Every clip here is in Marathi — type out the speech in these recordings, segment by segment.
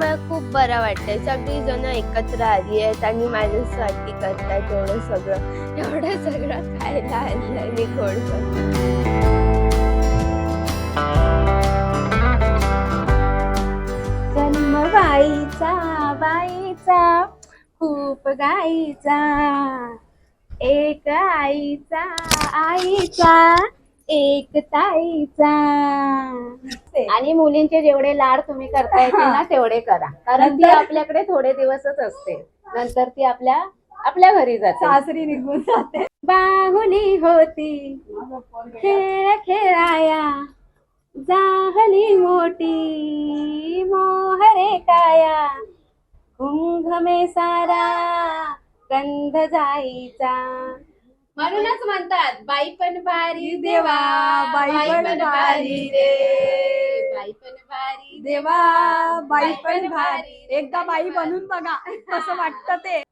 मला खूप बरं वाटतंय. सगळी जण एकत्र आली आहेत आणि माझ्यासाठी करतायत एवढं सगळं. एवढं सगळं खायला आणलंय मी गोड जन्म बाईचा बाईचा खूप गाईचा एक आईचा आईचा. एक ताईचा. आणि मुलींचे जेवढे लाड तुम्ही करता येतील ना तेवढे करा. कारण ती आपल्याकडे थोडे दिवसच असते. नंतर ती आपल्या आपल्या घरी जाते. सासरी निघून जाते. बाहुली होती. खेळ खेळाया. जाहली मोठी. मोहरे काया. घुमघमे सारा. गंध जाईचा. म्हणूनच म्हणतात बाई पण भारी देवा बाई पण भारी रे. बाई पण भारी देवा बाई पण भारी. एकदा बाई बनून बघा कसं वाटतं ते.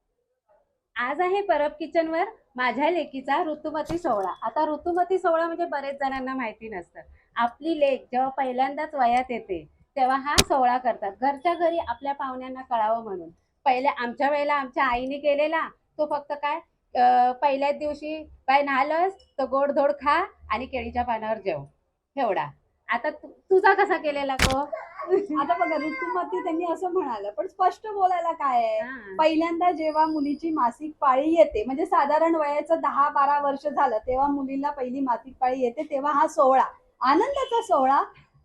आज आहे परब किचन वर माझ्या लेकीचा ऋतुमती सोहळा. आता ऋतुमती सोहळा म्हणजे बरेच जणांना माहिती नसतं. आपली लेक जेव्हा पहिल्यांदाच वयात येते तेव्हा हा सोहळा करतात. घरच्या घरी आपल्या पाहुण्यांना कळावं म्हणून. पहिले आमच्या वेळेला आमच्या आईने केलेला तो फक्त काय? पहिल्याच दिवशी बाय नाहलस तर गोड धोड खा आणि केळीच्या पानावर जेव. एवढा. आता तुझा कसा केलेला तो आता बघा ऋतुमती त्यांनी असं म्हणालं पण स्पष्ट बोलायला काय आहे. पहिल्यांदा जेव्हा मुलीची मासिक पाळी येते म्हणजे साधारण वयाचं दहा बारा वर्ष झालं तेव्हा मुलीला पहिली मासिक पाळी येते तेव्हा हा सोहळा आनंदाचा सोहळा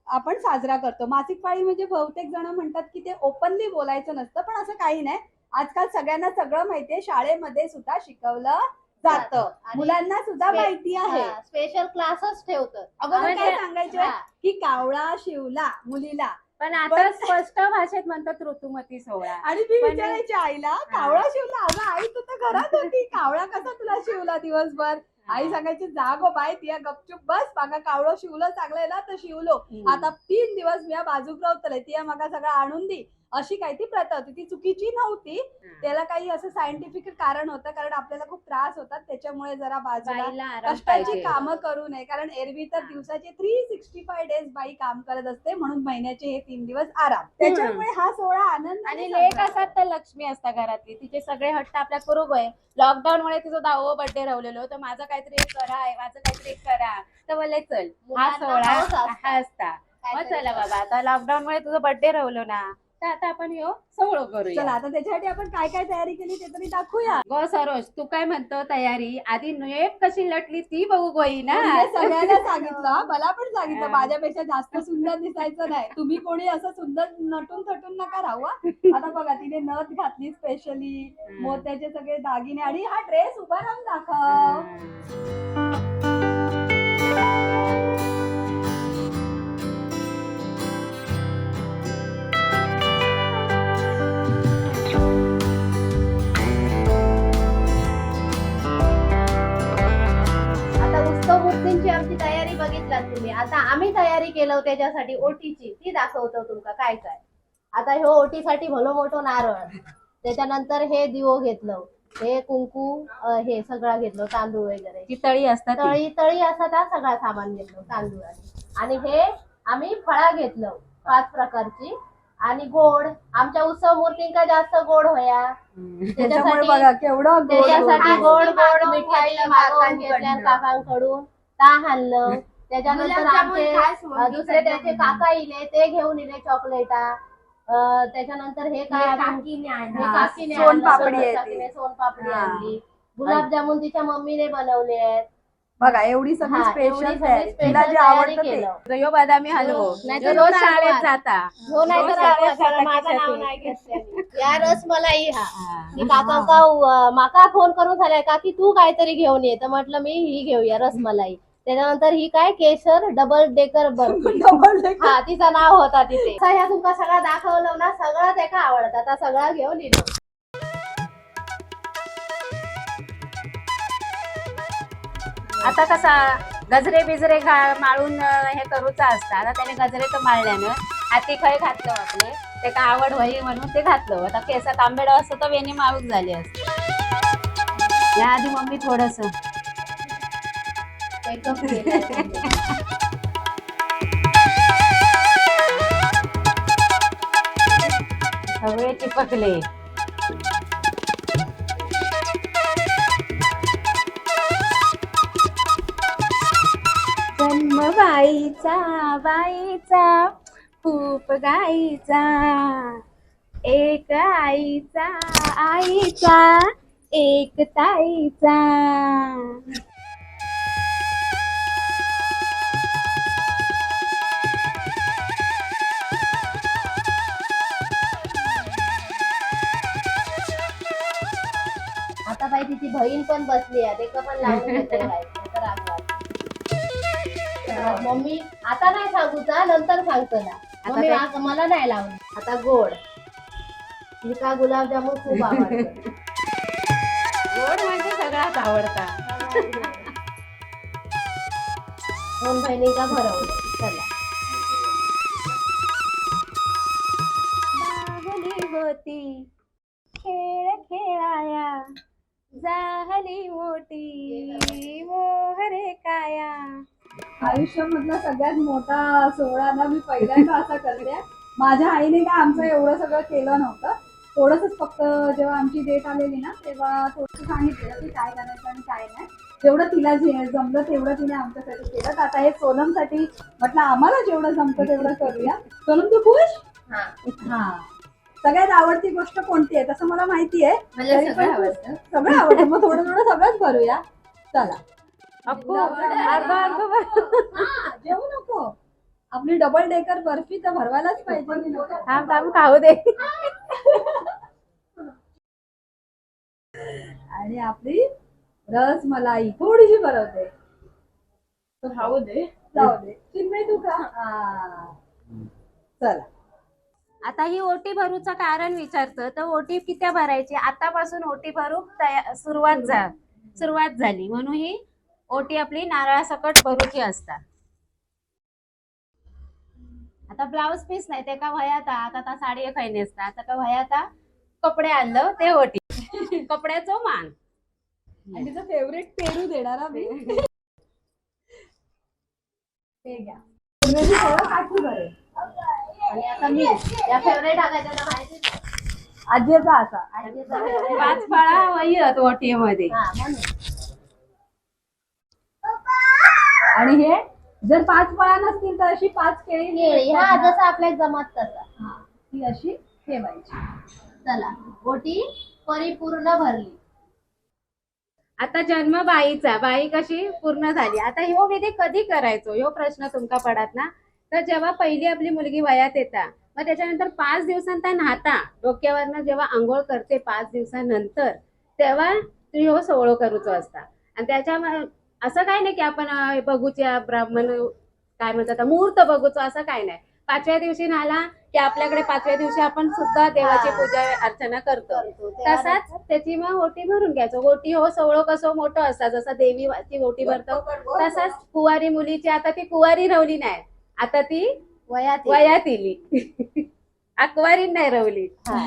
आपण साजरा करतो. मासिक पाळी म्हणजे बहुतेक जण म्हणतात की ते ओपनली बोलायचं नसतं पण असं काही नाही. आजकाल सगळ्यांना सगळं माहितीये शाळेमध्ये सुद्धा शिकवलं जातं. आणि मुलांना सुद्धा स्पे- माहिती आहे. स्पेशल क्लासच ठेवतात. अगोदर काय म्हणजे- सांगायचे? हा. की कावळा शिवला मुलीला. पण आता स्पष्ट भाषेत म्हणतात ऋतुमती सोहळा. आणि मी पण- विचारायची आईला कावळा शिवला? अगं आई तू तर घरात होती. कावळा कसा तुला शिवला दिवसभर? आई सांगायची जा गो बाय तिया गपचूप बस. मागा कावळं शिवलं चांगलं ना तर शिवलो. हम्म. आता तीन दिवस मी बाजूक राहतले तिया मागा सगळं आणून दी. अशी काही ती प्रथा होती. ती चुकीची नव्हती. त्याला काही असं सायंटिफिक कारण होतं. कारण आपल्याला खूप त्रास होतात. त्याच्यामुळे जरा बाजूला कष्टाची. कामं करू नये. कारण एरवी तर दिवसाचे थ्री सिक्स्टी फाय डेज बाई काम करत असते. म्हणून महिन्याचे हे तीन दिवस आराम. त्याच्यामुळे हा सोहळा आनंद आणि लेख असतात तर लक्ष्मी असतात घरातली. तिचे सगळे हट्ट आपल्या करू गय लॉकडाऊन मुळे तिचं दहावं बर्थडे राहिलेलो. तर माझं काहीतरी एक करा आहे. माझं काहीतरी एक करा. तर बोलले चल हा सोहळा. हा असता. मग चला बाबा आता लॉकडाऊन मुळे तुझं बर्थडे राहिलो ना. तर आता आपण ह्यो सोहळं चला करूया. आता त्याच्यासाठी आपण काय काय तयारी केली ते तरी दाखवूया. गो सरोज तू काय म्हणतो तयारी? आधी नेक कशी लटली ती बघू गोई ना? म्हणजे सगळ्यांना सांगितलं हा, मला पण सांगितलं हा. माझ्यापेक्षा जास्त सुंदर दिसायचं नाही. तुम्ही कोणी असं सुंदर नटून थटून नका राहू हा. आता बघा तिने नथ घातली स्पेशली मोत्याचे सगळे दागिने आणि हा ड्रेस उभा राहून दाखव. त्याच्यासाठी ओटीची. ती दाखवतो तुमका काय काय. आता ह्यो ओटीसाठी भलो मोठो नारळ. त्याच्यानंतर हे दिवो घेतलं. हे कुंकू हे सगळं घेतलं तांदूळ वगैरे. तळी असतात. तळी तळी असं त्या सगळा सामान घेतलं तांदूळ आणि हे आम्ही फळा घेतलं पाच प्रकारची. आणि गोड आमच्या उत्सव मूर्तींका जास्त गोड होया. गोड त्याच्यासाठी गोड. गोड मिठाई मागवून घेतल्या काकांकडून ता आणलं त्याच्यानंतर आमचे दुसरे त्याचे काका इले ते घेऊन इले चॉकलेटा त्याच्यानंतर हे काय काकीने काकीने सोनपापडी आणलं, आहे ती. काकीने सोनपापडी हा. आणली. गुलाबजामुन तिच्या मम्मीने बनवले आहेत. बघा एवढी सगळी हा, एवढी स्पेशल सगळी तिला special जे आवडतं केलं. बदामी हलवो. नाहीतर रोज रोज शाळेत. जाता. हो नाही तर आवाज माझं नाव. नाही घेतलं या रसमलाई हा. मी काकांका अ, माका फोन करून झालाय का की तू काहीतरी घेऊन ये. तर म्हटलं मी ही घेऊया रसमलाई. त्याच्यानंतर ही काय? केशर double decker barfi. Double decker. हा तिचं नाव होता तिथे. असं ह्या तुमका सगळं दाखवलं ना सगळं ते का आवडतं. आता सगळं घेऊन येलो आता कसा गजरे बिजरे माळून हे करूचा असता. आता त्याने गजरे तर माळल्यानं हाती खय घातलं आपले? ते का आवड होई म्हणून ते घातलं. आता केसात आंबेड असतं तर वेणी माळूक झाली असते. या आधी मम्मी थोडस. सगळे चिपकले. जन्म बाईचा बाईचा खूप गाईचा. एक आईचा आईचा एक ताईचा. बहीण पण बसली आहे. ते पण लावून वाटते. मम्मी आता नाही सांगू चा नंतर सांगतो ना. मम्मी काय? आज मला नाही लावली आता गोड. तिका गुलाबजामुन खूप आवडते. गोड म्हणजे सगळ्यात आवडता. दोन बहिणींका भरवलं? झाली मोठी मोहरे काया. आयुष्यामधला सगळ्यात मोठा सोहळा ना मी पहिल्यांदा असा करते. माझ्या आईने काय आमचं एवढं सगळं केलं नव्हतं. थोडंसंच फक्त जेव्हा आमची डेट आलेली ना तेव्हा थोडंसं सांगितलेलं की काय करायचं आणि काय नाही. जेवढं तिला जे जमलं तेवढं तिने आमच्यासाठी केलं. तर आता हे सोनमसाठी म्हटलं आम्हाला जेवढं जमतं तेवढं करूया. सोनम तू खुश? हा. सगळ्यात आवडती गोष्ट कोणती आहे? तसं मला माहिती आहे. सगळं आवडतं. मग थोडं थोडं सगळंच भरूया चला. हा, जेवू नको. आपली डबल डेकर बर्फी तर भरवायलाच पाहिजे. खाऊ दे. आणि आपली रस मलाई थोडीशी भरवते. खाऊ दे. जाऊ दे. चिन्मय तू का. चला. आता ही ओटी भरूचं कारण विचारतं तर ओटी किती भरायची? आतापासून ओटी भरू सुरुवात झा सुरुवात झाली. म्हणून ही ओटी आपली नारळासकट भरूची असता आता ब्लाऊज पीस नाही ते का वयाता आता आता साडी खाई नेसता. आता का वयाता कपडे आणलं ते ओटी. कपड्याचं मान. आणि तिचं फेवरेट पेरू देणार हा मी हे घ्या आणि आता मी या फेवरेट ना माहिती आजीचा असा. पाच फळा वयत ओटीमध्ये हा आणि हे जर पाच फळा नसतील तर अशी पाच केळी हा जसं आपल्याला जमत तसं. हा, ती अशी ठेवायची. चला ओटी परिपूर्ण भरली. आता जन्म बाईचा. बाई कशी पूर्ण झाली. आता ह्यो विधी कधी करायचो? ह्यो प्रश्न तुमका पडत ना. तर जेव्हा पहिली आपली मुलगी वयात येता मग त्याच्यानंतर पाच दिवसांता नाहता. डोक्यावरनं जेव्हा आंघोळ करते पाच दिवसानंतर तेव्हा तू ह्यो सोहळो करूचो असता. आणि त्याच्या असं काय नाही की आपण बघूच्या ब्राह्मण काय म्हणतात मुहूर्त बघूचो असं काय नाही. पाचव्या दिवशी नाला की आपल्याकडे पाचव्या दिवशी आपण सुद्धा देवाची हा. पूजा अर्चना करतो. तसाच त्याची मग ओटी भरून घ्यायचो. ओटी हो सवळो कसं मोठं असतात जसं देवीची ओटी भरतो तसाच कुवारी मुलीची आता ती कुवारी रवली नाही. आता ती वयात. वयात इली अकवारी नाही रवली. हा.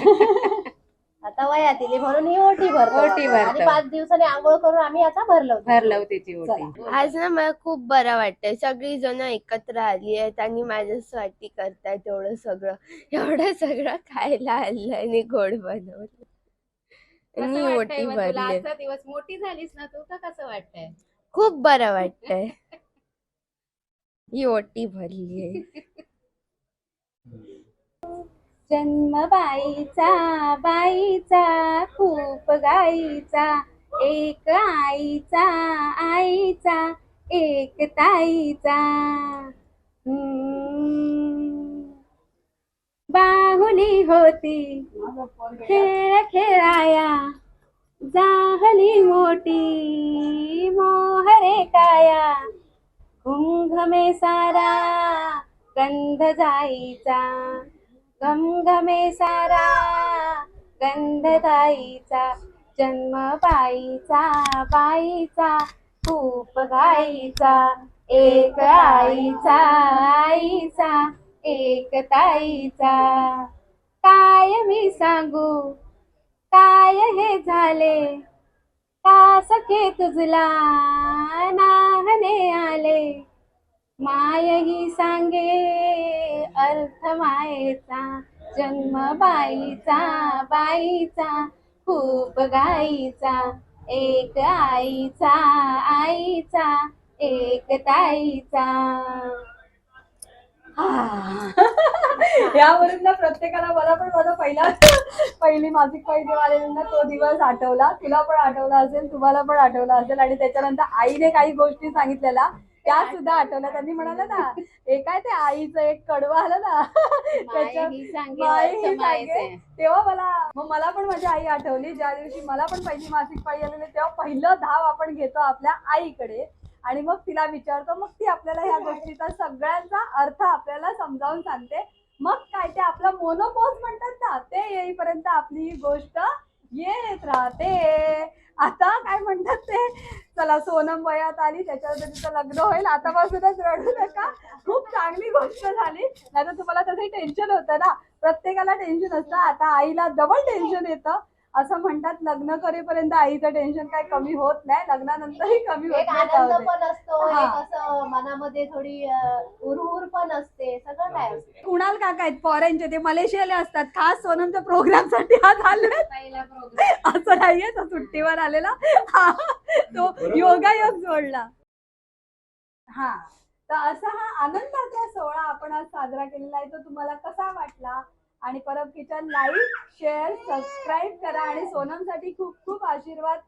आता वयात येईल म्हणून ही ओटी भरतो. ओटी. आणि पाच दिवसांनी आंघोळ करून आम्ही आता भरलो. भरलव त्याची ओटी. आज ना मला खूप बरं वाटतंय. सगळी जण एकत्र आली आहेत आणि माझ्यासाठी करतायत एवढं सगळं. एवढं सगळं खायला आणलं आणि गोड बनवलं? भरली. आजचा दिवस मोठी झालीस ना तू का कसं वाटतंय? खूप बरं वाटतंय. ही ओटी भरली आहे. जन्म बाईचा बाईचा खूप गाईचा एक आईचा आईचा एक ताईचा. बाहुली होती खेळ खेळाया जाहली मोठी मोहरे काया. घमघमे सारा गंध जाईचा. घमघमे सारा गंध जाईचा. जन्म बाईचा बाईचा खूप गाईचा. एक आईचा आईचा एक ताईचा. काय मी सांगू? काय हे झाले? का सखे तुझला नाहने आले. माय ही सांगे अर्थ मायेचा जन्म बाईचा बाईचा खूप गाईचा एक आईचा आईचा एक ताईचा. यावरून ना प्रत्येकाला मला पण माझा पहिला पहिली मासिक पाळी ना तो दिवस आठवला. तुला पण आठवला असेल तुम्हाला पण आठवला असेल. आणि त्याच्यानंतर आईने काही गोष्टी सांगितलेल्या. त्या सुद्धा आठवल्या त्यांनी म्हणाला ना हे काय ते आईचं एक कडवं आलं ना? त्याच्या. तेव्हा मला मग मला पण माझी आई आठवली. ज्या दिवशी मला पण पहिली मासिक पाळी आलेली तेव्हा पहिलं धाव आपण घेतो आपल्या आईकडे. आणि मग तिला विचारतो मग ती आपल्याला ह्या गोष्टीचा सगळ्यांचा अर्थ आपल्याला समजावून सांगते. मग काय ते आपला मोनोपॉज म्हणतात ना ते येईपर्यंत आपली ही गोष्ट येत राहते. आता काय म्हणतात ते? चला सोनम वयात आली त्याच्यानंतर तिचं लग्न होईल. आतापासूनच रडू नका. खूप चांगली गोष्ट झाली. नाही तर तुम्हाला तसंही टेन्शन होतं ना. प्रत्येकाला टेन्शन असतं. आता आईला डबल टेन्शन येतं. असं म्हणतात लग्न करेपर्यंत आईचं टेन्शन काय कमी होत नाही लग्नानंतरही कमी होत एक नाही आनंद. पण असतो हा. एक असं मनामध्ये थोडी उरहुर पण असते सगळं काय असतं. कुणाल काका आहेत फॉरेनचे ते मलेशियाला असतात खास सोनमच्या प्रोग्रामसाठी आज आले पहिला प्रोग्राम असं नाहीये तो सुट्टीवर आलेला. हा. तो योगायोग जोडला. हा. तर असा हा आनंदाचा सोहळा आपण आज साजरा केलेला आहे. तो तुम्हाला कसा वाटला? आणि Parab kitchen like share subscribe करा आणि सोनमसाठी खूप खूप आशीर्वाद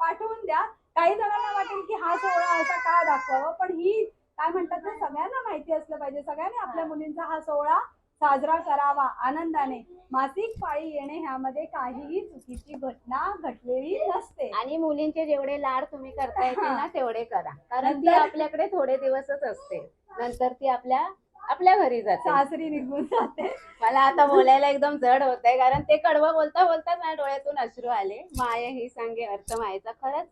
पाठवून द्या. काही जणांना वाटेल की हा सोहळा असा का दाखवावा पण ही काय म्हणतात ना सगळ्यांना माहिती असलं पाहिजे. सगळ्यांनी आपल्या मुलींचा हा सोहळा साजरा करावा आनंदाने. मासिक पाळी येणे ह्यामध्ये काहीही चुकीची घटना घडलेली नसते. आणि मुलींचे जेवढे लाड तुम्ही करता येतील ना तेवढे करा. कारण ती आपल्याकडे थोडे दिवसच असते. नंतर ती आपल्या आपल्या घरी जाते. सासरी निघून जाते. मला आता बोलायला एकदम जड होत आहे कारण ते कडवं बोलता बोलता माझ्या डोळ्यातून अश्रू आले. माया ही सांगे अर्थ मायेचा खरंच.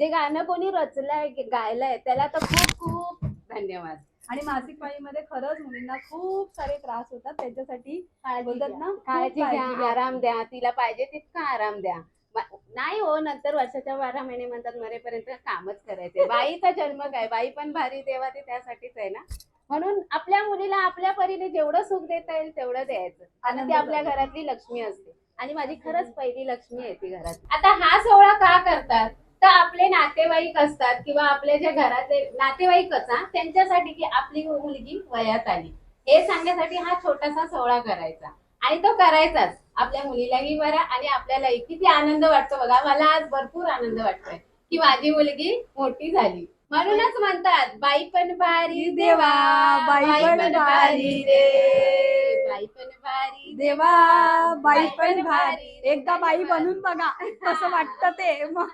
जे गाणं कोणी रचलंय गायलंय त्याला तर खूप खूप धन्यवाद. आणि मासिक पाळीमध्ये खरंच मुलींना खूप सारे त्रास होतात. त्याच्यासाठी बोलतात. ना काळजी घ्या आराम द्या तिला पाहिजे तितका आराम द्या. नाही हो नंतर वर्षाच्या बारा महिने म्हणतात मरेपर्यंत कामच करायचे बाईचा जन्म काय? बाई पण भारी देवा ते त्यासाठीच आहे ना. म्हणून आपल्या मुलीला आपल्या परीने जेवढं सुख देता येईल तेवढं द्यायचं. आणि ती आनंद आपल्या घरातली लक्ष्मी असते. आणि माझी खरंच पहिली लक्ष्मी आहे ती घरात आता हा सोहळा का करतात? तर आपले नातेवाईक असतात किंवा आपले जे घरातले नातेवाईकच हा त्यांच्यासाठी की आपली मुलगी वयात आली. हे सांगण्यासाठी हा छोटासा सोहळा करायचा. आणि तो करायचाच. आपल्या मुलीलाही बरा आणि आपल्यालाही. किती आनंद वाटतो बघा. मला आज भरपूर आनंद वाटतोय की माझी मुलगी मोठी झाली. म्हणूनच म्हणतात बाई पण भारी देवा बाई पण भारी रे. बाई पण भारी देवा बाई पण भारी. एकदा बाई बनून बघा कसं वाटतं ते. मग